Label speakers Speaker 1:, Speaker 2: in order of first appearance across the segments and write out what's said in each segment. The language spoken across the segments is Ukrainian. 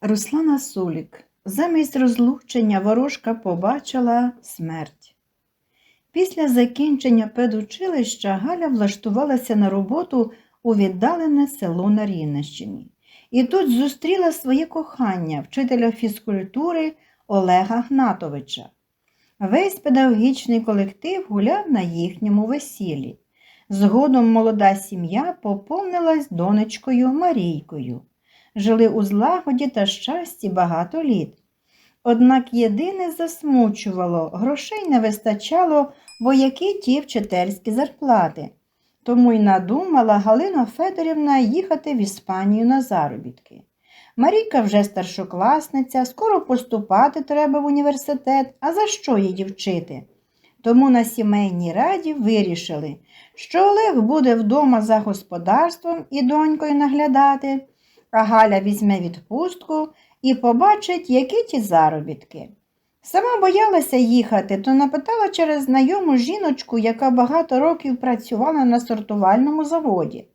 Speaker 1: Руслана Сулік. Замість розлучення ворожка побачила смерть. Після закінчення педучилища Галя влаштувалася на роботу у віддалене село на Рівненщині. І тут зустріла своє кохання, вчителя фізкультури Олега Гнатовича. Весь педагогічний колектив гуляв на їхньому весіллі. Згодом молода сім'я поповнилась донечкою Марійкою. Жили у злагоді та щасті багато літ. Однак єдине засмучувало, грошей не вистачало, бо які ті вчительські зарплати. Тому й надумала Галина Федорівна їхати в Іспанію на заробітки. Марійка вже старшокласниця, скоро поступати треба в університет, а за що її вчити? Тому на сімейній раді вирішили, що Олег буде вдома за господарством і донькою наглядати, а Галя візьме відпустку і побачить, які ті заробітки. Сама боялася їхати, то напитала через знайому жіночку, яка багато років працювала на сортувальному заводі.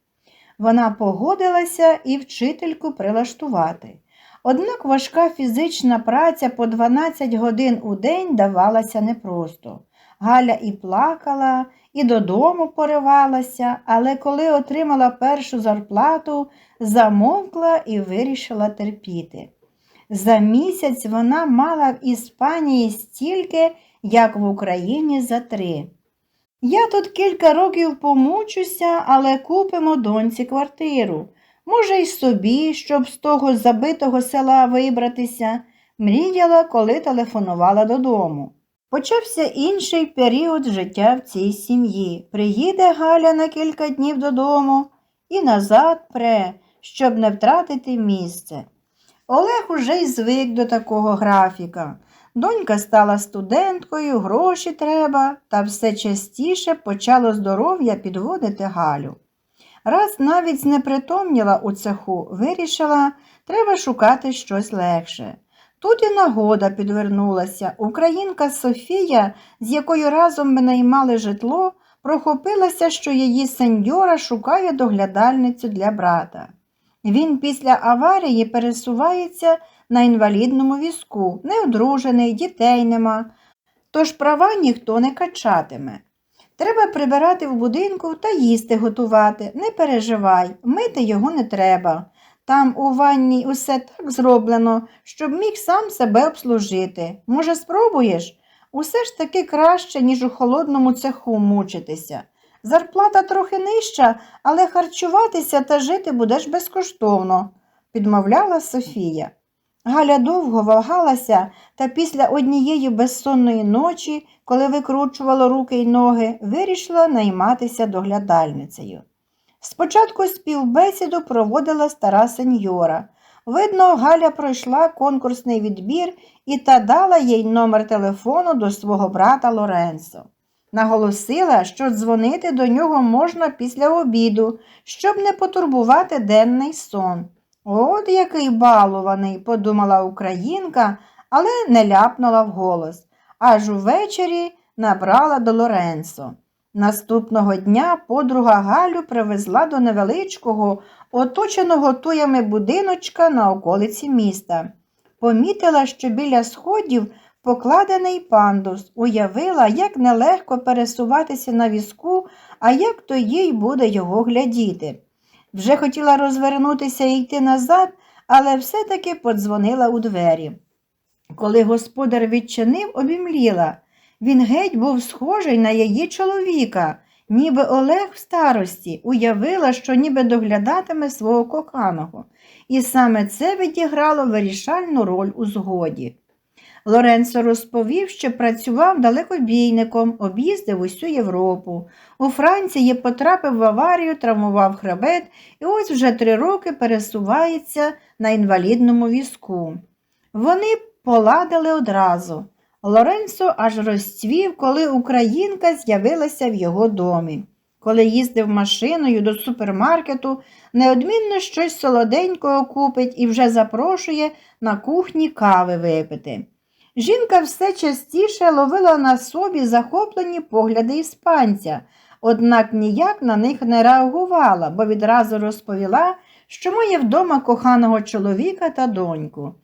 Speaker 1: Вона погодилася і вчительку прилаштувати. Однак важка фізична праця по 12 годин у день давалася непросто. Галя і плакала, і додому поривалася, але коли отримала першу зарплату, замовкла і вирішила терпіти. За місяць вона мала в Іспанії стільки, як в Україні за три. Я тут кілька років помучуся, але купимо доньці квартиру. Може, й собі, щоб з того забитого села вибратися, мріяла, коли телефонувала додому. Почався інший період життя в цій сім'ї. Приїде Галя на кілька днів додому і назад пре, щоб не втратити місце. Олег уже й звик до такого графіка. Донька стала студенткою, гроші треба, та все частіше почало здоров'я підводити Галю. Раз навіть знепритомніла у цеху, вирішила, треба шукати щось легше. Тут і нагода підвернулася. Українка Софія, з якою разом ми наймали житло, прохопилася, що її сеньора шукає доглядальницю для брата. Він після аварії пересувається на інвалідному візку, неодружений, дітей нема, тож права ніхто не качатиме. Треба прибирати в будинку та їсти готувати. Не переживай, мити його не треба. Там у ванні усе так зроблено, щоб міг сам себе обслужити. Може, спробуєш? Усе ж таки краще, ніж у холодному цеху мучитися. Зарплата трохи нижча, але харчуватися та жити будеш безкоштовно, підмовляла Софія. Галя довго вагалася та після однієї безсонної ночі, коли викручувала руки й ноги, вирішила найматися доглядальницею. Спочатку співбесіду проводила стара сеньора. Видно, Галя пройшла конкурсний відбір і та дала їй номер телефону до свого брата Лоренцо. Наголосила, що дзвонити до нього можна після обіду, щоб не потурбувати денний сон. От який балуваний, подумала українка, але не ляпнула вголос. Аж увечері набрала до Лоренцо. Наступного дня подруга Галю привезла до невеличкого, оточеного туями будиночка на околиці міста. Помітила, що біля сходів покладений пандус, уявила, як нелегко пересуватися на візку, а як то їй буде його глядіти. Вже хотіла розвернутися і йти назад, але все-таки подзвонила у двері. Коли господар відчинив, обімліла. Він геть був схожий на її чоловіка, ніби Олег в старості, уявила, що ніби доглядатиме свого коханого, і саме це відіграло вирішальну роль у згоді. Лоренцо розповів, що працював далекобійником, об'їздив усю Європу. У Франції потрапив в аварію, травмував хребет і ось вже три роки пересувається на інвалідному візку. Вони поладили одразу. Лоренцо аж розцвів, коли українка з'явилася в його домі. Коли їздив машиною до супермаркету, неодмінно щось солоденького купить і вже запрошує на кухні кави випити. Жінка все частіше ловила на собі захоплені погляди іспанця, однак ніяк на них не реагувала, бо відразу розповіла, що має вдома коханого чоловіка та доньку.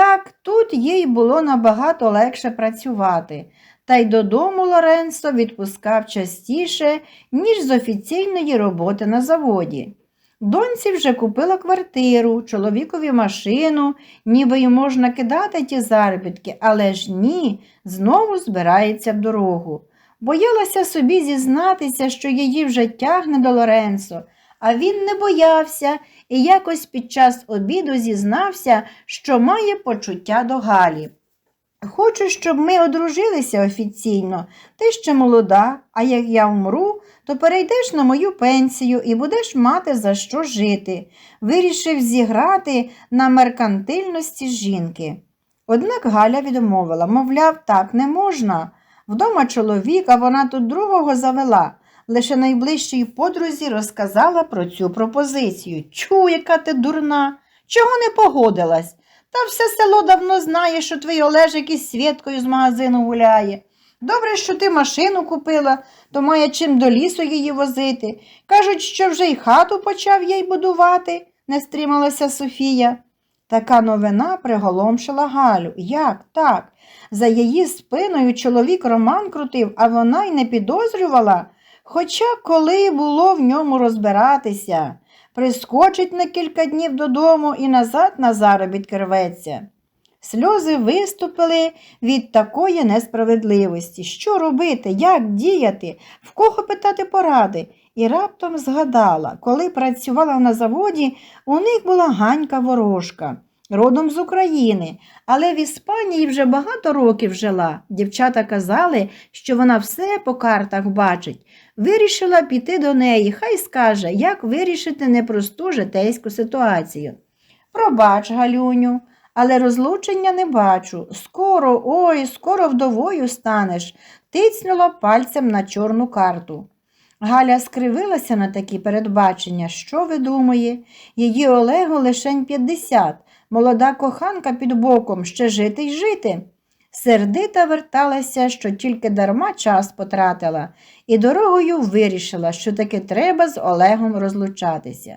Speaker 1: Так, тут їй було набагато легше працювати, та й додому Лоренцо відпускав частіше, ніж з офіційної роботи на заводі. Доньці вже купила квартиру, чоловікові машину, ніби й можна кидати ті заробітки, але ж ні, знову збирається в дорогу. Боялася собі зізнатися, що її вже тягне до Лоренцо, а він не боявся і якось під час обіду зізнався, що має почуття до Галі. Хочу, щоб ми одружилися офіційно. Ти ще молода, а як я вмру, то перейдеш на мою пенсію і будеш мати за що жити. Вирішив зіграти на меркантильності жінки. Однак Галя відмовила, мовляв, так не можна. Вдома чоловіка вона тут другого завела. Лише найближчій подрузі розказала про цю пропозицію. Чу, яка ти дурна, чого не погодилась? Та все село давно знає, що твій Олежик із Свєткою з магазину гуляє. Добре, що ти машину купила, то має чим до лісу її возити. Кажуть, що вже й хату почав їй будувати, не стрималася Софія. Така новина приголомшила Галю. Як так? За її спиною чоловік роман крутив, а вона й не підозрювала. Хоча коли було в ньому розбиратися, прискочить на кілька днів додому і назад на заробітки рветься. Сльози виступили від такої несправедливості. Що робити, як діяти, в кого питати поради? І раптом згадала, коли працювала на заводі, у них була ганька ворожка, родом з України, але в Іспанії вже багато років жила. Дівчата казали, що вона все по картах бачить. Вирішила піти до неї, хай скаже, як вирішити непросту житейську ситуацію. Пробач, Галюню, але розлучення не бачу. Скоро, ой, скоро вдовою станеш, тицнула пальцем на чорну карту. Галя скривилася на такі передбачення. Що видумує? Її Олегу лишень 50, молода коханка під боком, ще жити й жити. Сердита верталася, що тільки дарма час потратила, і дорогою вирішила, що таки треба з Олегом розлучатися.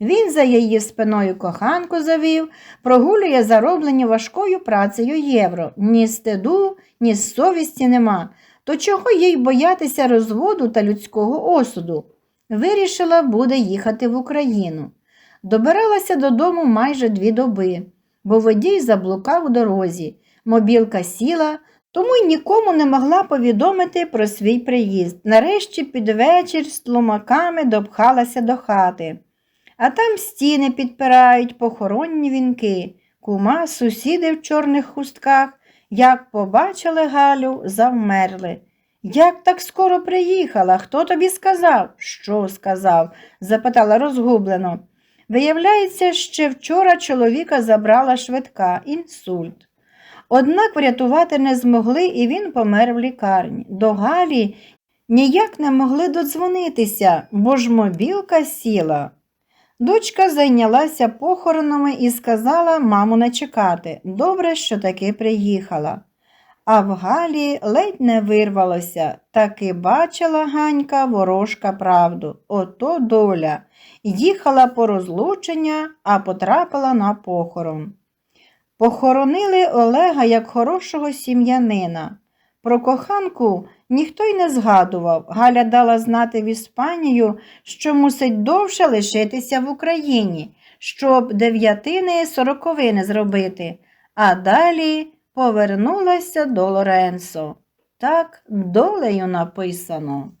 Speaker 1: Він за її спиною коханку завів, прогулює зароблені важкою працею євро. Ні стиду, ні совісті нема. То чого їй боятися розводу та людського осуду? Вирішила буде їхати в Україну. Добиралася додому майже дві доби, бо водій заблукав у дорозі. Мобілка сіла, тому й нікому не могла повідомити про свій приїзд. Нарешті під вечір з тлумаками допхалася до хати. А там стіни підпирають похоронні вінки. Кума, сусіди в чорних хустках, як побачили Галю, завмерли. Як так скоро приїхала? Хто тобі сказав? Що сказав? запитала розгублено. Виявляється, ще вчора чоловіка забрала швидка інсульт. Однак врятувати не змогли, і він помер в лікарні. До Галі ніяк не могли додзвонитися, бо ж мобілка сіла. Дочка зайнялася похоронами і сказала маму не чекати. Добре, що таки приїхала. А в Галі ледь не вирвалося, таки бачила Ганька ворожка правду. Ото доля. Їхала по розлучення, а потрапила на похорон. Похоронили Олега як хорошого сім'янина. Про коханку ніхто й не згадував. Галя дала знати в Іспанію, що мусить довше лишитися в Україні, щоб дев'ятини сороковини зробити, а далі повернулася до Лоренцо. Так долею написано.